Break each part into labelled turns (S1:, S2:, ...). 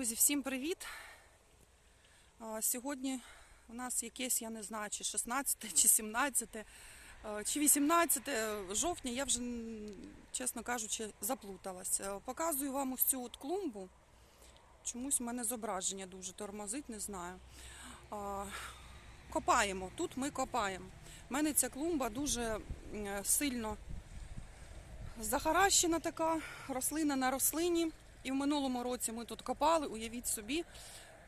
S1: Друзі, всім привіт! Сьогодні у нас якесь, я не знаю, чи 16, чи 17, е, чи 18 жовтня, я вже, чесно кажучи, заплуталась. Показую вам ось цю от клумбу. Чомусь в мене зображення дуже тормозить, не знаю. Копаємо. Тут ми копаємо. У мене ця клумба дуже сильно захаращена така, рослина на рослині. І в минулому році ми тут копали. Уявіть собі,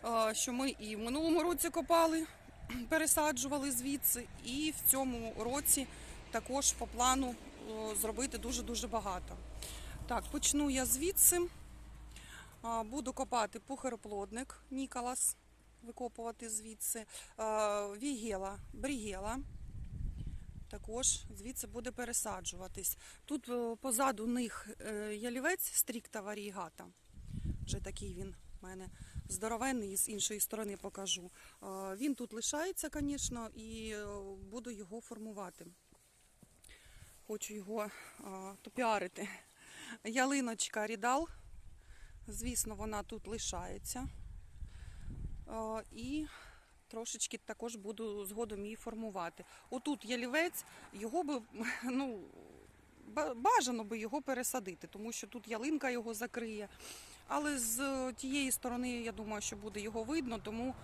S1: е, що ми і в минулому році копали, пересаджували звідси, і в цьому році також по плану е, зробити дуже-дуже багато. Так, почну я звідси. Е, Буду копати пухероплодник Ніколас, викопувати звідси, вігела, брігела. Також звідси буде пересаджуватись. Тут е, позаду них е, ялівець стрікта варігата. Вже такий він в мене здоровенний, з іншої сторони покажу. Е, Він тут лишається, звісно, і буду його формувати. Хочу його топіарити. Ялиночка Рідал. Звісно, вона тут лишається. І трошечки також буду згодом її формувати. Отут ялівець, його би ну, бажано би його пересадити, тому що тут ялинка його закриє. Але з е, тієї сторони, я думаю, що буде його видно, тому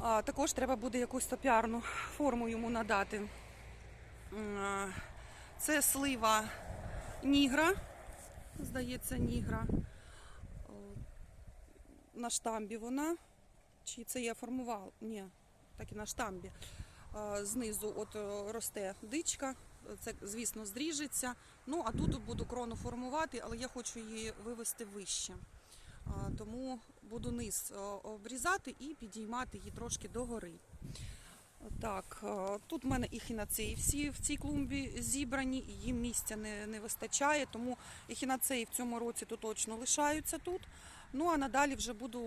S1: а, також треба буде якусь топіарну форму йому надати. Це слива нігра, здається, нігра. На штамбі вона. Чи це я формувала? Ні, так і на штамбі. Знизу от е, росте дичка, це, звісно, зріжеться. Ну, а тут буду крону формувати, але я хочу її вивести вище. Тому буду низ е, обрізати і підіймати її трошки догори. Так, е, тут в мене ехінацеї всі в цій клумбі зібрані, їм місця не, не вистачає, тому ехінацеї в цьому році то точно лишаються тут. Ну а надалі вже буду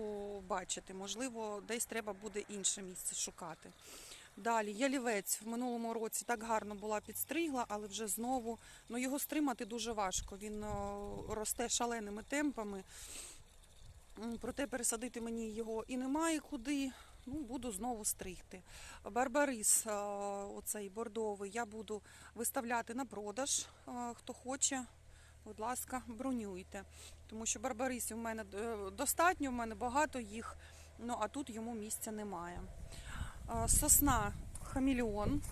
S1: бачити, можливо, десь треба буде інше місце шукати. Далі ялівець в минулому році так гарно була підстригла, але вже знову ну, його стримати дуже важко. Він росте шаленими темпами. Проте пересадити мені його і немає куди. Ну, буду знову стригти. Барбарис, е, оцей бордовий, я буду виставляти на продаж. Е, Хто хоче, будь ласка, бронюйте. Тому що барбарисів в мене е, достатньо, в мене багато їх, ну а тут йому місця немає. Е, Сосна хамілеон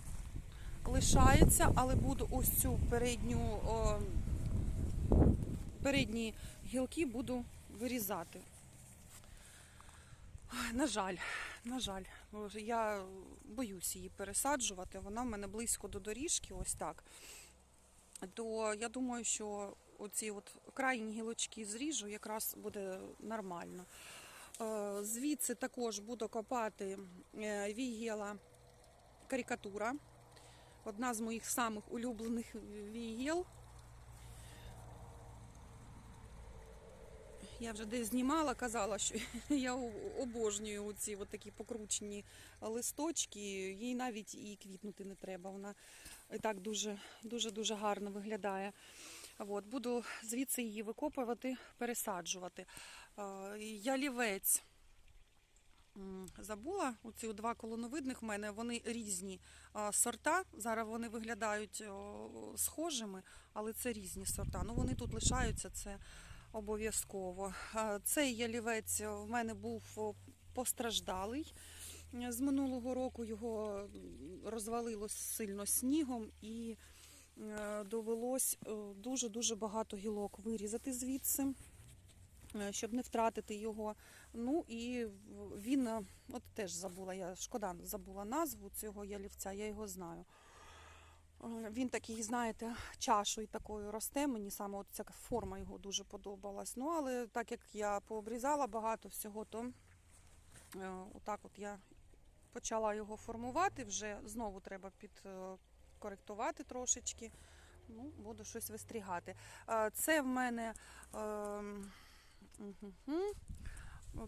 S1: лишається, але буду ось цю передню, передні гілки буду вирізати. На жаль, на жаль, я боюсь її пересаджувати. Вона в мене близько до доріжки, ось так. То я думаю, що оці от крайні гілочки зріжу, якраз буде нормально. Е, Звідси також буду копати е, вігела карикатура. Одна з моїх самих улюблених вігел. Я вже десь знімала, казала, що я обожнюю ці от такі покручені листочки. Їй навіть і квітнути не треба. Вона і так дуже дуже дуже гарно виглядає. От, буду звідси її викопувати, пересаджувати. Е, Ялівець. Забула оці два колоновидних в мене, вони різні сорта. Зараз вони виглядають схожими, але це різні сорта. Ну вони тут лишаються, це обов'язково. Цей ялівець в мене був постраждалий. З минулого року його м, розвалилось сильно снігом і довелось е, дуже-дуже багато гілок вирізати звідси е, щоб не втратити його. Ну і він, е, от теж забула, я шкода, забула назву цього ялівця, я його знаю. Е, Він такий, знаєте, чашою такою росте. Мені саме ця форма його дуже подобалась. Ну, але так як я пообрізала багато всього, то е, отак от я почала його формувати. Вже знову треба підкоректувати трошечки. Ну, буду щось вистрігати. Це в мене. ем, Мгм.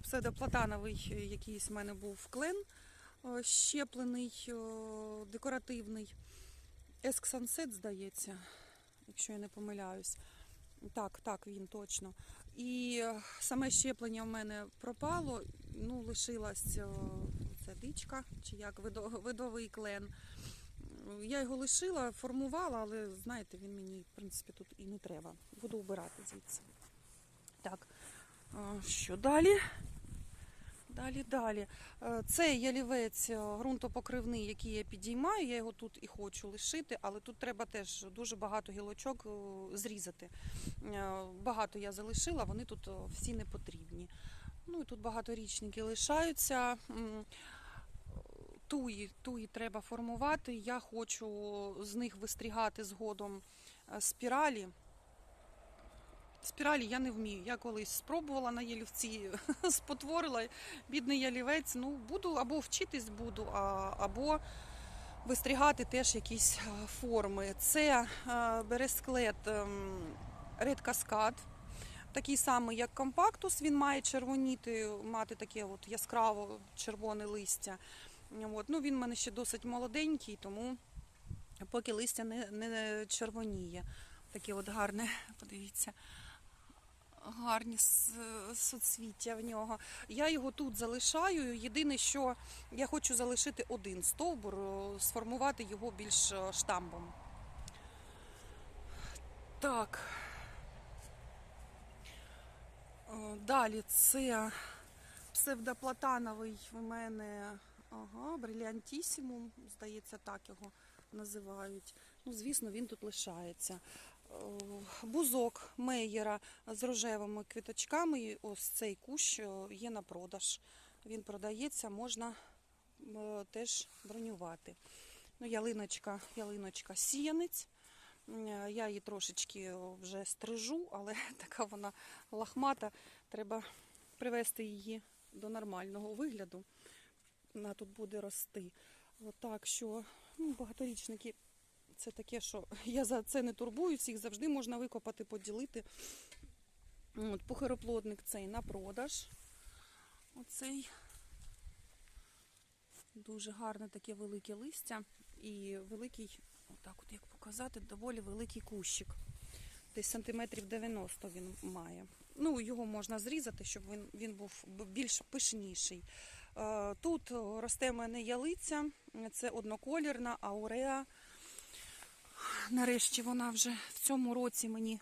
S1: Псевдоплатановий якийсь в мене був клен е, щеплений, е, декоративний. Есксансет, здається, якщо я не помиляюсь. Так, так, він точно. І е, саме щеплення в мене пропало. Ну, лишилась ця дичка, чи як видовий клен. Я його лишила, формувала, але знаєте, він мені, в принципі, тут і не треба. Буду вбирати звідси. Так, що далі? Далі, далі. Е, Це ялівець е, ґрунтопокривний, який я підіймаю. Я його тут і хочу лишити, але тут треба теж дуже багато гілочок е, зрізати. Багато я залишила, вони тут всі не потрібні. Ну і тут багаторічники лишаються. Туї, туї треба формувати. Я хочу з них вистрігати згодом е, спіралі. Спіралі я не вмію. Я колись спробувала на ялівці, спотворила бідний ялівець. Ну, буду або вчитись буду, а, або вистрігати теж якісь е, форми. Це е, бересклет ем, Red Cascade. Такий самий, як компактус, він має червоніти, мати таке от яскраво червоне листя. От. Ну, він в мене ще досить молоденький, тому поки листя не, не червоніє. Таке от гарне, подивіться, гарні соцвіття в нього. Я його тут залишаю. Єдине, що я хочу залишити один стовбур, сформувати його більш штамбом. Так. Далі це псевдоплатановий в мене ага, бриліантісімум, здається, так його називають. Ну, звісно, він тут лишається. Е, Бузок Мейєра з рожевими квіточками. Ось цей кущ е, є на продаж. Він продається, можна е, теж бронювати. Ну, ялиночка, ялиночка сіянець. Я її трошечки вже стрижу, але така вона лахмата. Треба привести її до нормального вигляду. Вона тут буде рости. Отак, що ну, багаторічники це таке, що я за це не турбуюсь, їх завжди можна викопати, поділити. От, похороплодник цей на продаж. Оцей дуже гарне таке велике листя і великий, отак от як показати, доволі великий кущик. Десь сантиметрів 90 він має. Ну, його можна зрізати, щоб він, він був більш пишніший. Е, Тут росте в мене ялиця, це одноколірна ауреа. Нарешті вона вже в цьому році мені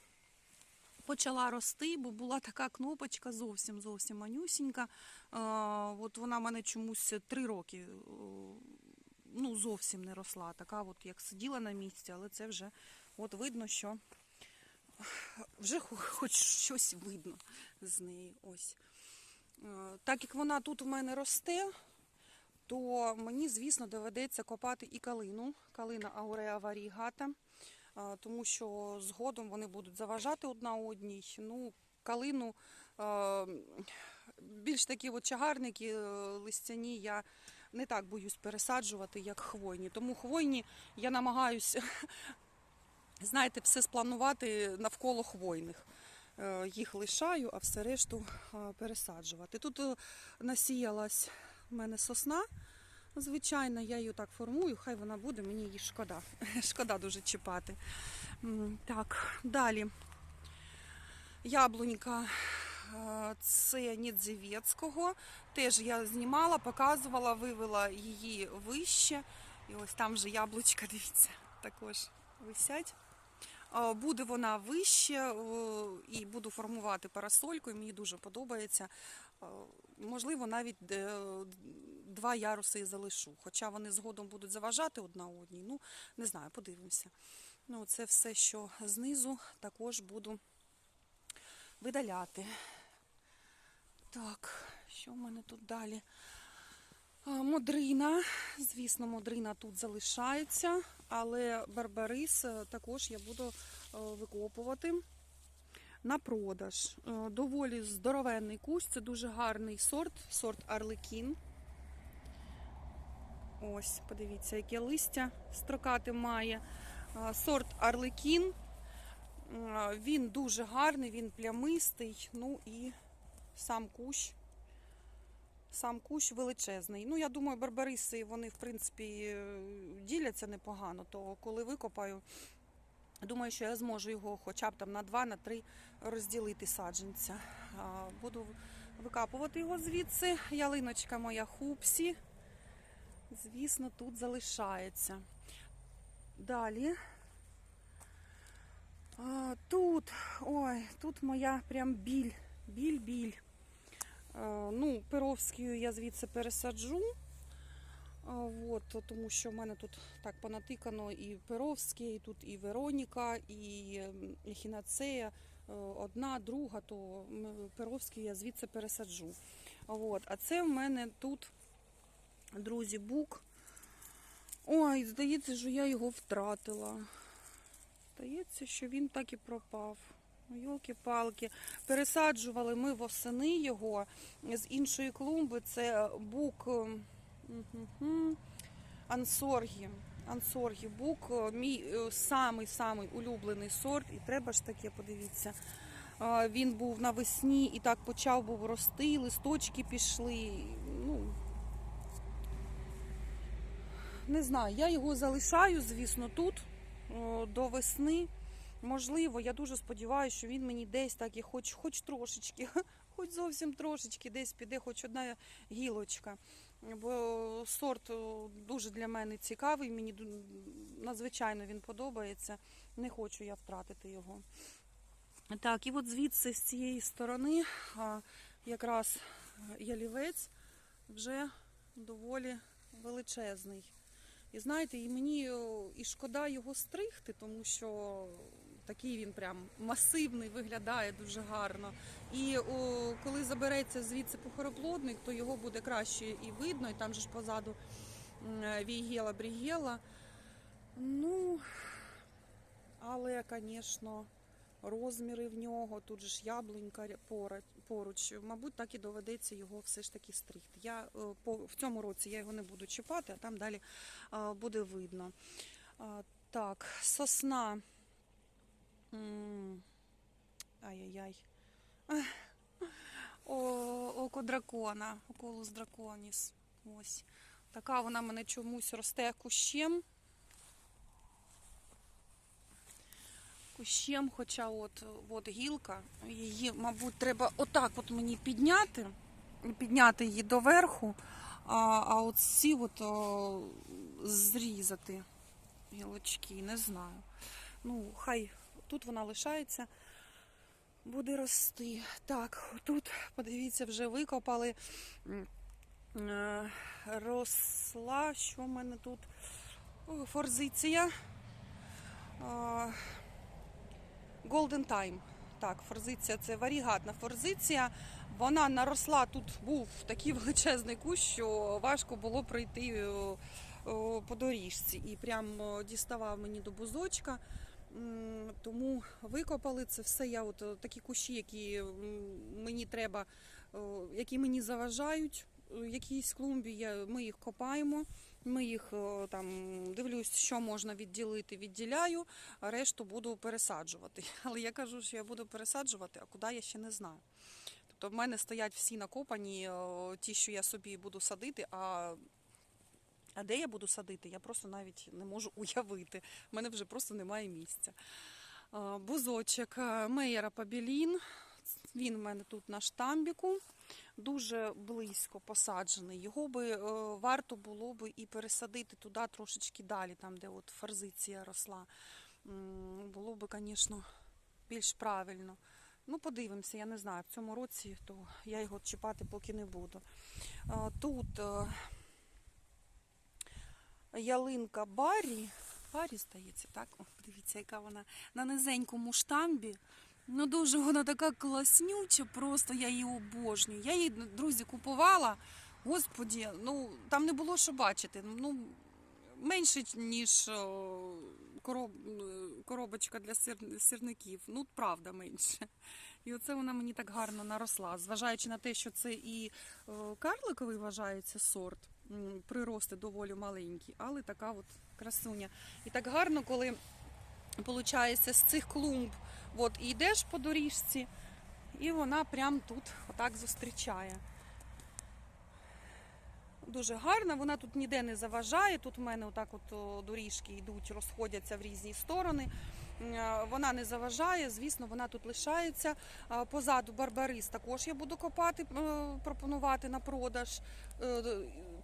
S1: почала рости, бо була така кнопочка зовсім зовсім манюсінька. Е, От вона в мене чомусь три роки е, ну, зовсім не росла. Така, от як сиділа на місці, але це вже от видно, що вже хоч щось видно з неї. Ось. Е, Так як вона тут у мене росте, то мені, звісно, доведеться копати і калину. Калина ауреа варігата, е, тому що згодом вони будуть заважати одна одній. Ну, калину е, більш такі от чагарники листяні я не так боюсь пересаджувати, як хвойні. Тому хвойні я намагаюся знаєте, все спланувати навколо хвойних. Е, Їх лишаю, а все решту е, пересаджувати. Тут е, насіялась в мене сосна. Звичайно, я її так формую, хай вона буде, мені її шкода. Шкода дуже чіпати. Так, далі. Яблунька це Нідзевецького. Теж я знімала, показувала, вивела її вище. І ось там вже яблучка, дивіться, також висять. Е, Буде вона вище і буду формувати парасольку, і мені дуже подобається. Е, Можливо, навіть е, два яруси і залишу. Хоча вони згодом будуть заважати одна одній. Ну, не знаю, подивимося. Ну, це все, що знизу, також буду видаляти. Так, що в мене тут далі? Модрина, звісно, модрина тут залишається, але барбарис е, також я буду е, викопувати на продаж. Е, Доволі здоровенний кущ, це дуже гарний сорт, сорт Арлекін. Ось, подивіться, яке листя строкати має. Сорт Арлекін. Він дуже гарний, він плямистий, ну і сам кущ. Сам кущ величезний. Ну, я думаю, барбариси, вони, в принципі, е, діляться непогано, то коли викопаю, Думаю, що я зможу його хоча б там на два, на три розділити саджанця. Буду викапувати його звідси. Ялиночка моя хупсі. Звісно, тут залишається. Далі. Тут, ой, тут моя прям біль, біль-біль. Е, Ну, Перовську я звідси пересаджу. От, тому що в мене тут так понатикано і Перовське, і тут і Вероніка, і Ехінацея. Е, Одна, друга, то м, Перовську я звідси пересаджу. От. А це в мене тут, друзі, бук. Ой, здається, що я його втратила. Здається, що він так і пропав. Йолки-палки. Пересаджували ми восени його з іншої клумби. Це бук Ансоргі. Ансоргі бук, е, мій е, самий-самий улюблений сорт. І треба ж таке, подивіться. Е, Він був навесні і так почав був рости, листочки пішли. Ну, не знаю, я його залишаю, звісно, тут до весни. Можливо, я дуже сподіваюся, що він мені десь так і хоч, хоч трошечки, хоч зовсім трошечки десь піде, хоч одна гілочка. Бо сорт дуже для мене цікавий, мені надзвичайно він подобається. Не хочу я втратити його. Так, і от звідси з цієї сторони якраз ялівець вже доволі величезний. І знаєте, і мені і шкода його стригти, тому що такий він прям масивний, виглядає дуже гарно. І о, коли забереться звідси похороплодник, то його буде краще і видно, і там же ж позаду війгела, брігела. Ну, але, звісно, розміри в нього, тут же ж яблунька поруч. Мабуть, так і доведеться його все ж таки стригти. Я в цьому році я його не буду чіпати, а там далі буде видно. Так, сосна. Ай-яй-яй. Око дракона, околус драконіс. Ось. Така вона мене чомусь росте кущем. Кущем, хоча от, от гілка, її, мабуть, треба отак от мені підняти, підняти її доверху, а, а от ці от о, зрізати гілочки, не знаю. Ну, хай тут вона лишається, буде рости. Так, тут, подивіться, вже викопали. е, Росла, що в мене тут? Форзиція. Е, Golden Time. Так, форзиція це варігатна форзиція. Вона наросла, тут був такий величезний кущ, що важко було пройти о, о, по доріжці. І прям діставав мені до бузочка. Тому викопали це все. Я от такі кущі, які мені треба, які мені заважають. у Якійсь клумбі ми їх копаємо, ми їх там дивлюсь, що можна відділити, відділяю а решту буду пересаджувати. Але я кажу, що я буду пересаджувати, а куди я ще не знаю. Тобто в мене стоять всі накопані, ті, що я собі буду садити, а, а де я буду садити, я просто навіть не можу уявити. У мене вже просто немає місця. Бузочок е, Мейера Пабілін. Він в мене тут на штамбіку, дуже близько посаджений. Його би е, варто було би і пересадити туди трошечки далі, там, де от форзиція росла. Було би, звісно, більш правильно. Ну, подивимося, я не знаю. В цьому році то я його чіпати поки не буду. Тут е, ялинка Барі. Барі, здається, так? О, дивіться, яка вона на низенькому штамбі. Ну, дуже вона така класнюча, просто я її обожнюю. Я її, друзі, купувала. Господі, ну там не було що бачити. Ну, менше, ніж короб, коробочка для сир, сирників. Ну, правда, менше. І оце вона мені так гарно наросла. Зважаючи на те, що це і карликовий вважається сорт, прирости доволі маленькі, але така от красуня. І так гарно, коли виходить, з цих клумб от, і йдеш по доріжці, і вона прям тут отак зустрічає. Дуже гарна, вона тут ніде не заважає. Тут в мене отак от доріжки йдуть, розходяться в різні сторони. Е, Вона не заважає, звісно, вона тут лишається. Позаду барбарис також я буду копати, е, пропонувати на продаж. Е,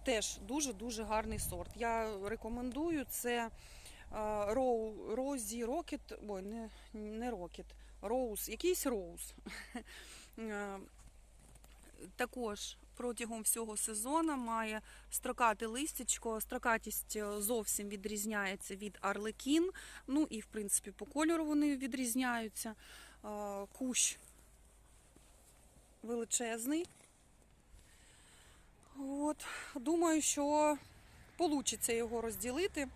S1: Теж дуже-дуже гарний сорт. Я рекомендую це е, Розі Рокет, ой, не, не Рокет, Роуз, якийсь Роуз. Е, Також протягом всього сезону має строкате листячко. Строкатість е, зовсім відрізняється від арлекін. Ну і в принципі по кольору вони відрізняються. Е, Кущ величезний. От, думаю, що вийде його розділити,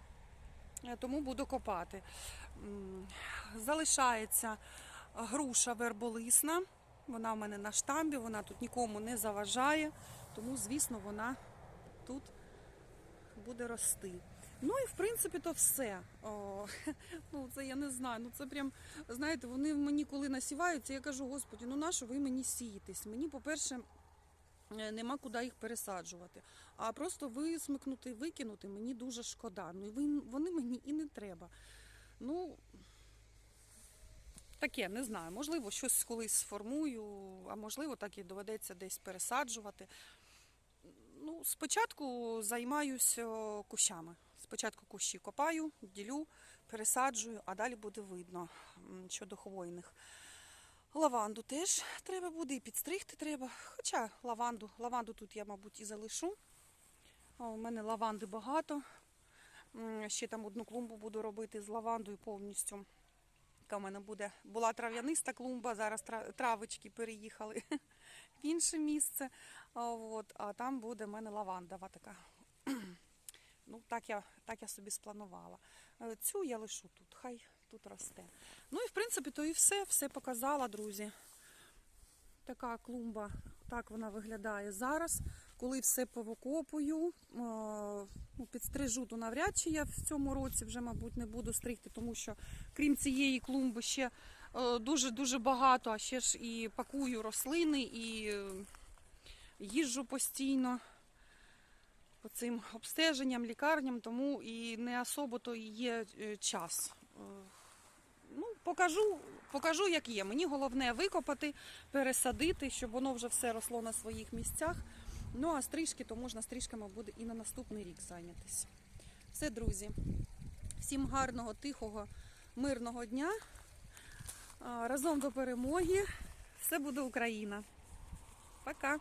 S1: е, тому буду копати. Залишається груша верболисна. Вона в мене на штамбі, вона тут нікому не заважає, тому, звісно, вона тут буде рости. Ну і в принципі то все. О, ну це я не знаю. Ну це прям, знаєте, вони мені коли насіваються, я кажу, господі, ну нащо ви мені сієтесь? Мені, по-перше, е, нема куди їх пересаджувати. А просто висмикнути, викинути мені дуже шкода. Ну і вони мені і не треба. Ну, таке, не знаю. Можливо, щось колись сформую, а можливо, так і доведеться десь пересаджувати. Ну, спочатку займаюся кущами. Спочатку кущі копаю, ділю, пересаджую, а далі буде видно щодо хвойних. Лаванду теж треба буде і підстригти треба. Хоча лаванду, лаванду тут я, мабуть, і залишу. У мене лаванди багато. Ще там одну клумбу буду робити з лавандою повністю. Яка в мене буде. Була трав'яниста клумба, зараз тра- травички переїхали в інше місце. От, а там буде в мене лавандова така. Ну, так я, так я собі спланувала. Е, Цю я лишу тут, хай тут росте. Ну і в принципі, то і все, все показала, друзі. Така клумба, так вона виглядає зараз. Коли все повикопую, е, ну, підстрижу, то навряд чи я в цьому році вже, мабуть, не буду стригти, тому що крім цієї клумби ще дуже-дуже багато, а ще ж і пакую рослини, і е, їжджу постійно по цим обстеженням, лікарням, тому і не особо то є е, час. Ну, покажу, покажу, як є. Мені головне викопати, пересадити, щоб воно вже все росло на своїх місцях. Ну а стрижки, то можна стрижками буде і на наступний рік зайнятися. Все, друзі. Всім гарного, тихого, мирного дня. Разом до перемоги. Все буде Україна. Пока!